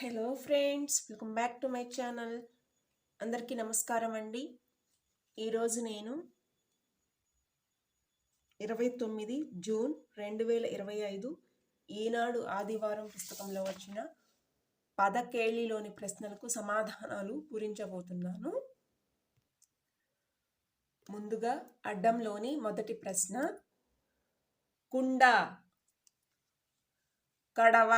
Hello friends welcome back to my channel. అందరికీ నమస్కారం అండి. ఈరోజు నేను ఇరవై తొమ్మిది జూన్ రెండు వేల ఇరవై ఐదు ఈనాడు ఆదివారం పుస్తకంలో వచ్చిన పదకేళిలోని ప్రశ్నలకు సమాధానాలు పూరించబోతున్నాను. ముందుగా అడ్డంలోని మొదటి ప్రశ్న కుండ కడవ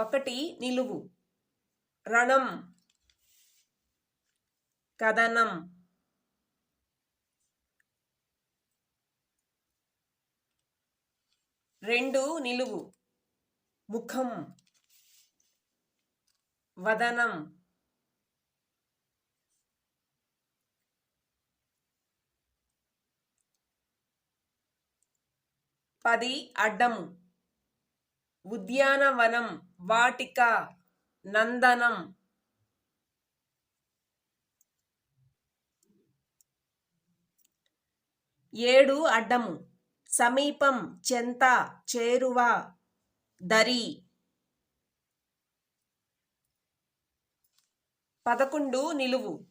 ఒకటి నిలువు. రణం. కథనం. రెండు నిలువు. ముఖం. వదనం. పది అడ్డము. ఉద్యానవనం వాటిక నందనం. ఏడు అడ్డము సమీపం చెంత చేరువ దరి. పదకొండు నిలువు.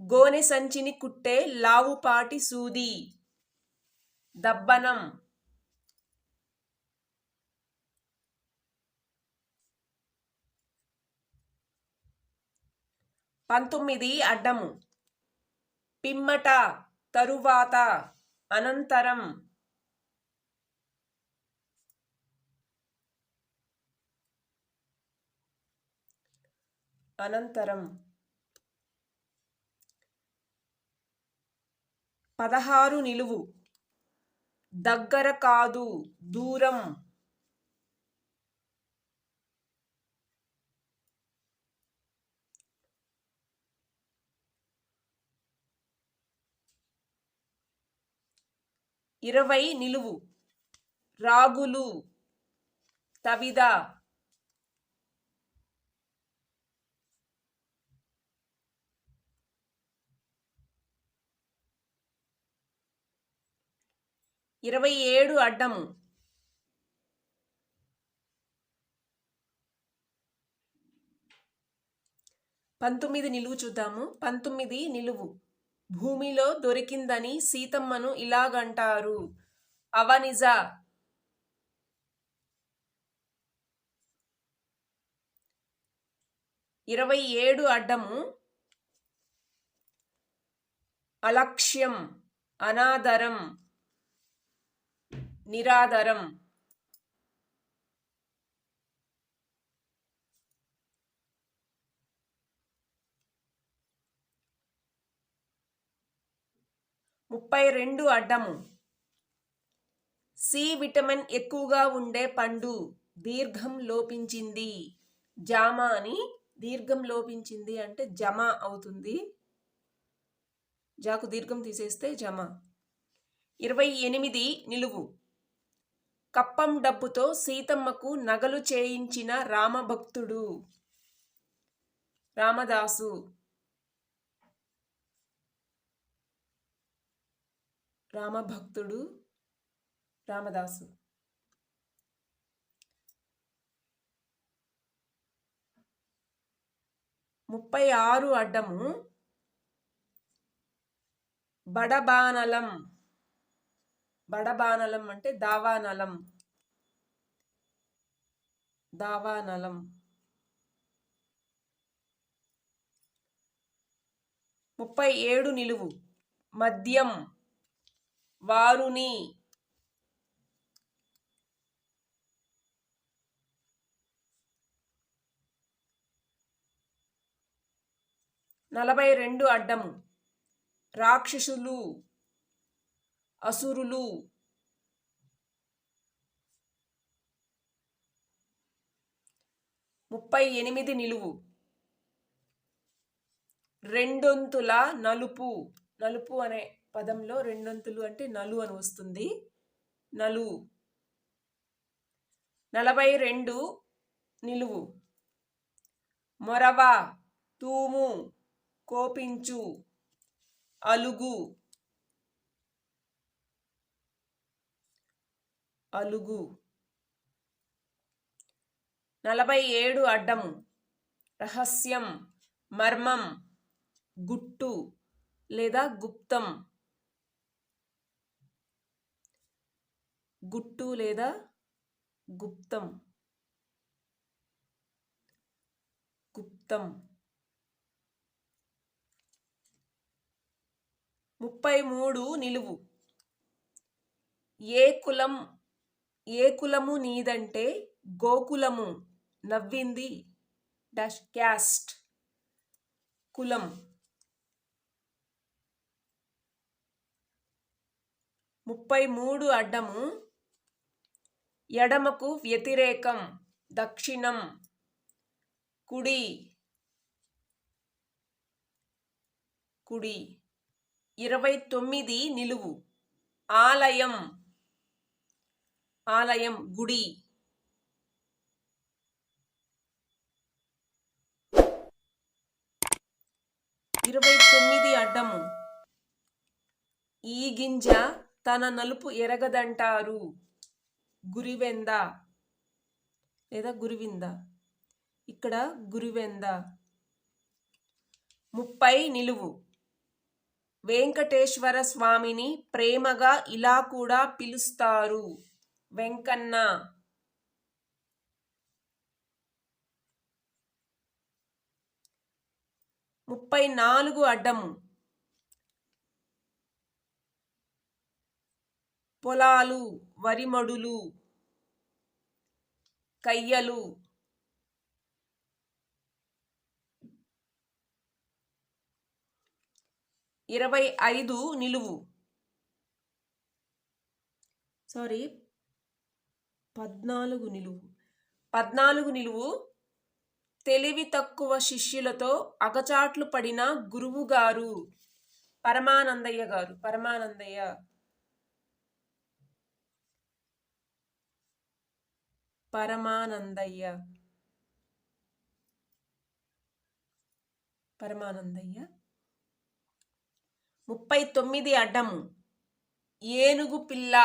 గోనె సంచిని కుట్టే లావుపాటి సూది. దబ్బనం. పంతొమ్మిది అడ్డము. పిమ్మట తరువాత అనంతరం. అనంతరం. పదహారు నిలువు. దగ్గర కాదు దూరం. ఇరవై నిలువు. రాగులు. తవిద. ఇరవై ఏడు అడ్డము. పంతొమ్మిది నిలువు చూద్దాము. పంతొమ్మిది నిలువు. భూమిలో దొరికిందని సీతమ్మను ఇలాగంటారు. అవనిజ. ఇరవై ఏడు అడ్డము. అలక్ష్యం. అనాదరం. నిరాదరం. ముప్పై రెండు అడ్డము. సి విటమిన్ ఎక్కువగా ఉండే పండు దీర్ఘం లోపించింది. జామ అని దీర్ఘం లోపించింది అంటే జమ అవుతుంది. జాకు దీర్ఘం తీసేస్తే జమ. ఇరవై ఎనిమిది నిలువు. కప్పం డబ్బుతో సీతమ్మకు నగలు చేయించిన రామభక్తుడు. రామదాసు. రామభక్తుడు రామదాసు. ముప్పై ఆరు అడ్డము బడబానలం. బడబానలం అంటే దావానలం. దావానలం. ముప్పై ఏడు నిలువు. మద్యం. వారుని నలభై రెండు అడ్డము. రాక్షసులు అసురులు ముప్పై ఎనిమిది నిలువు. రెండొంతుల నలుపు. నలుపు అనే పదంలో రెండొంతులు అంటే నలు అని వస్తుంది. నలు. నలభై రెండు నిలువు. మొరవ తూము కోపించు అలుగు. అలుగు. నలభై ఏడు అడ్డం రహస్యం మర్మం గుట్టు లేదా గుప్తం. గుట్టు లేదా గుప్తం. గుప్తం. ముప్పై మూడు నిలువు. ఏ కులం ఏ కులము నీదంటే గోకులము నవ్వింది డాష్ క్యాస్ట్ కులం. ముప్పై మూడు అడ్డము ఎడమకు వ్యతిరేకం దక్షిణం కుడి కుడి. ఇరవై తొమ్మిది నిలువు. ఆలయం ఆలయం గుడి. ఇరవై తొమ్మిది అడ్డము. ఈ గింజ తన నలుపు ఎరగదంటారు. గురివెంద లేదా గురివింద. ఇక్కడ గురివెంద. ముప్పై నిలువు. వెంకటేశ్వర స్వామిని ప్రేమగా ఇలా కూడా పిలుస్తారు. వెంకన్న. ముప్పై నాలుగు అడ్డము. పొలాలు. వరిమడులు కయ్యలు ఇరవై ఐదు నిలువు. సారీ పద్నాలుగు నిలువు. పద్నాలుగు నిలువు. తెలివి తక్కువ శిష్యులతో అగచాట్లు పడిన గురువు గారు పరమానందయ్య గారు. పరమానందయ్య పరమానందయ్య. పరమానందయ్య. ముప్పై తొమ్మిది అడ్డం. ఏనుగు పిల్ల.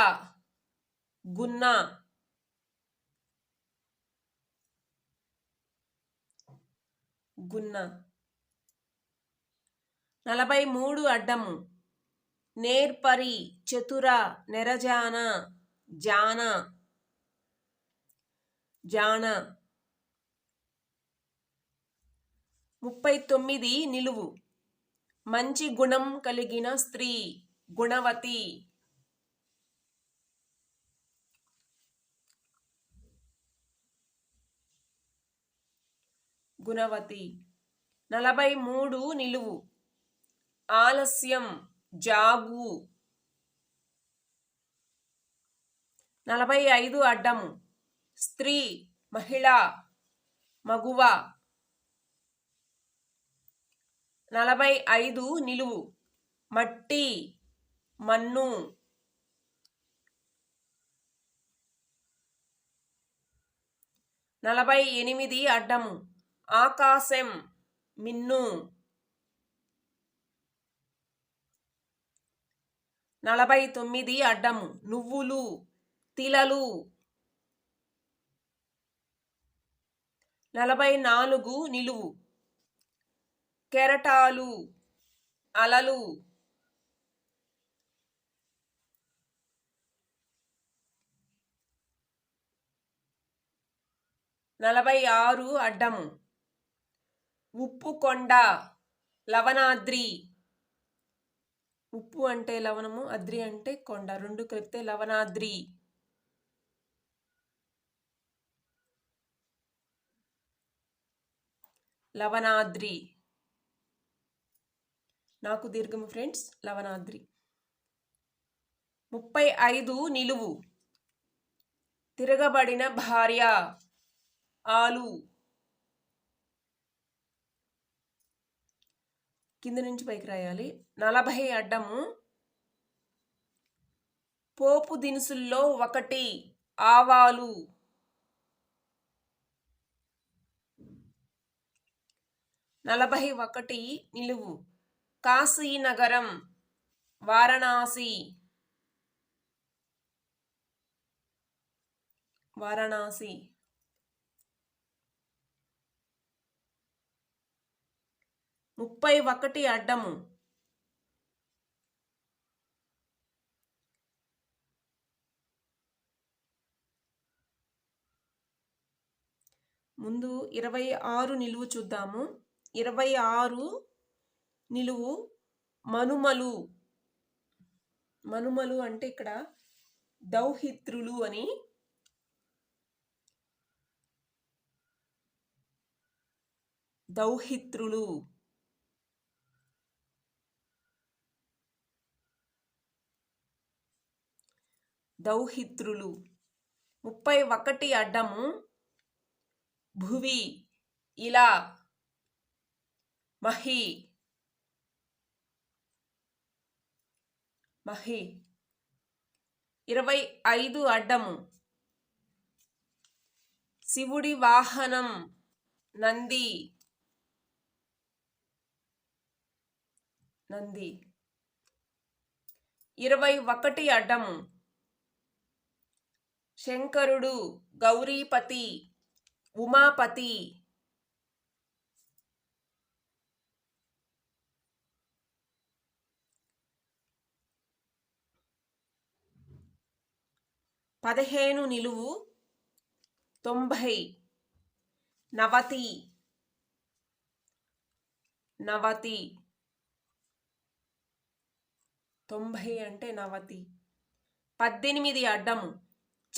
గున్న. గున్న. నలభై మూడు అడ్డం. నేర్పరి చతుర నెరజాన జాన. జాన ముప్పై తొమ్మిది నిలువు. మంచి గుణం కలిగిన స్త్రీ గుణవతి. గుణవతి. నలభై మూడు నిలువు. ఆలస్యం జాగు. నలభై ఐదు అడ్డము. స్త్రీ మహిళ మగువ. నలభై ఐదు నిలువు. మట్టి మన్ను. నలభై ఎనిమిది అడ్డము. ఆకాశం మిన్ను. నలభై తొమ్మిది అడ్డము. నువ్వులు తిలలు. నలభై నాలుగు నిలువు. కెరటాలు అలలు. నలభై ఆరు అడ్డము. ఉప్పు కొండ లవణాద్రి. ఉప్పు అంటే లవణము అద్రి అంటే కొండ రెండు కలిపితే లవణాద్రి. లవణాద్రి. నాకు దీర్ఘము ఫ్రెండ్స్ లవణాద్రి. ముప్పై ఐదు నిలువు. తిరగబడిన భార్య ఆలు. కింద నుంచి పైకి రాయాలి. నలభై అడ్డము. పోపు దినుసుల్లో ఒకటి ఆవాలు. నలభై ఒకటి నిలువు. కాశీనగరం వారణాసి. వారణాసి. ముప్పై ఒకటి అడ్డము. ముందు ఇరవై ఆరు నిలువు చూద్దాము. ఇరవై ఆరు నిలువు మనుమలు. మనుమలు అంటే ఇక్కడ దౌహిత్రులు అని దౌహిత్రులు. దౌహిత్రులు. ముప్పై ఒకటి అడ్డము భువి ఇలా మహి. మహి. ఇరవై ఐదు అడ్డము. శివుడి వాహనం నంది. నంది. ఇరవై ఒకటి అడ్డము. శంకరుడు గౌరీపతి ఉమాపతి. పదిహేను నిలువు తొంభై. నవతి. నవతి. తొంభై అంటే నవతి. పద్దెనిమిది అడ్డము.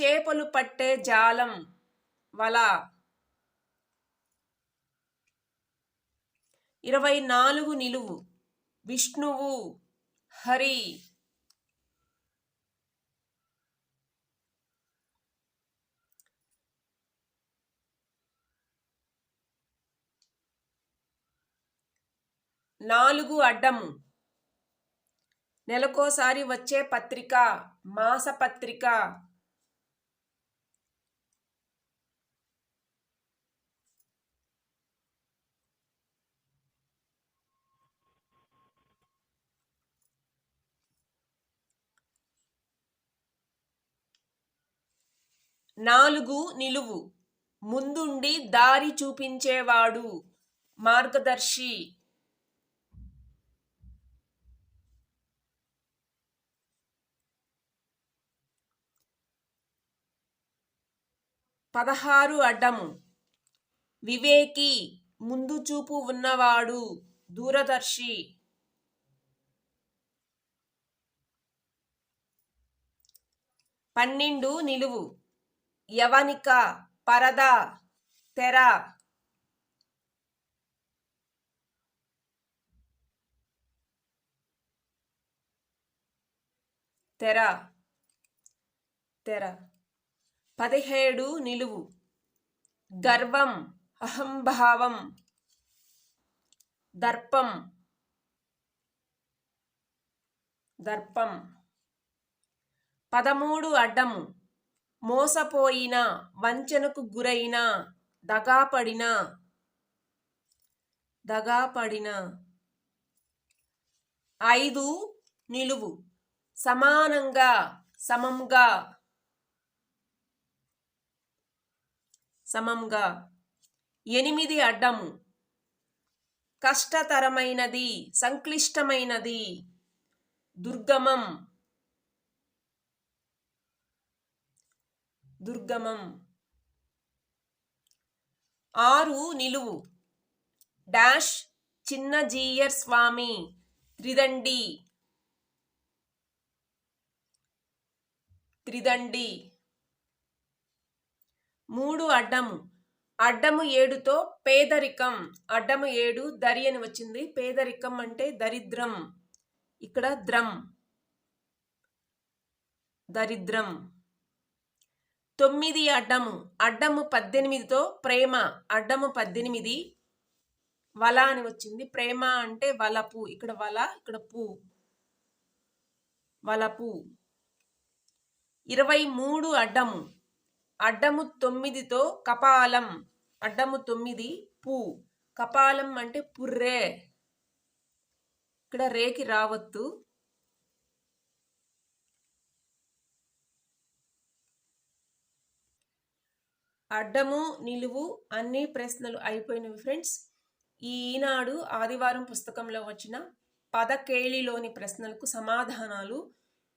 చేపలు పట్టే జాలం వల. ఇరవై నాలుగు నిలువు. విష్ణువు. హరి. నాలుగు అడ్డము. నెలకోసారి వచ్చే పత్రిక మాసపత్రిక నాలుగు నిలువు. ముందుండి దారి చూపించేవాడు మార్గదర్శి. పదహారు అడ్డం వివేకి ముందు చూపు ఉన్నవాడు దూరదర్శి. పన్నెండు నిలువు. యవనిక పరద తెర. తెర. తెర. పదిహేడు నిలువు. గర్వం అహంభావం దర్పం దర్పం. పదమూడు అడ్డము. మోసపోయిన వంచనకు గురైన దగాపడిన దగాపడిన. ఐదు నిలువు. సమానంగా సమంగా సమంగా ఎనిమిది అడ్డము. కష్టతరమైనది సంక్లిష్టమైనది. దుర్గమం. దుర్గమం. ఆరు నిలువు. డాష్ చిన్న జీయర్ స్వామి త్రిదండి. త్రిదండి. మూడు అడ్డము. అడ్డము ఏడుతో పేదరికం. అడ్డము ఏడు దరి అని వచ్చింది. పేదరికం అంటే దరిద్రం. ఇక్కడ ద్రం. దరిద్రం. తొమ్మిది అడ్డము. అడ్డము పద్దెనిమిదితో ప్రేమ. అడ్డము పద్దెనిమిది వల అని వచ్చింది. ప్రేమ అంటే వలపు. ఇక్కడ వల ఇక్కడ పూ. వలపు. ఇరవై మూడు అడ్డము. అడ్డము తొమ్మిదితో కపాలం. అడ్డము తొమ్మిది పూ. కపాలం అంటే పుర్రే. ఇక్కడ రేకి రావద్దు. అడ్డము నిలువు అన్ని ప్రశ్నలు అయిపోయినవి ఫ్రెండ్స్. ఈనాడు ఆదివారం పుస్తకంలో వచ్చిన పదకేళిలోని ప్రశ్నలకు సమాధానాలు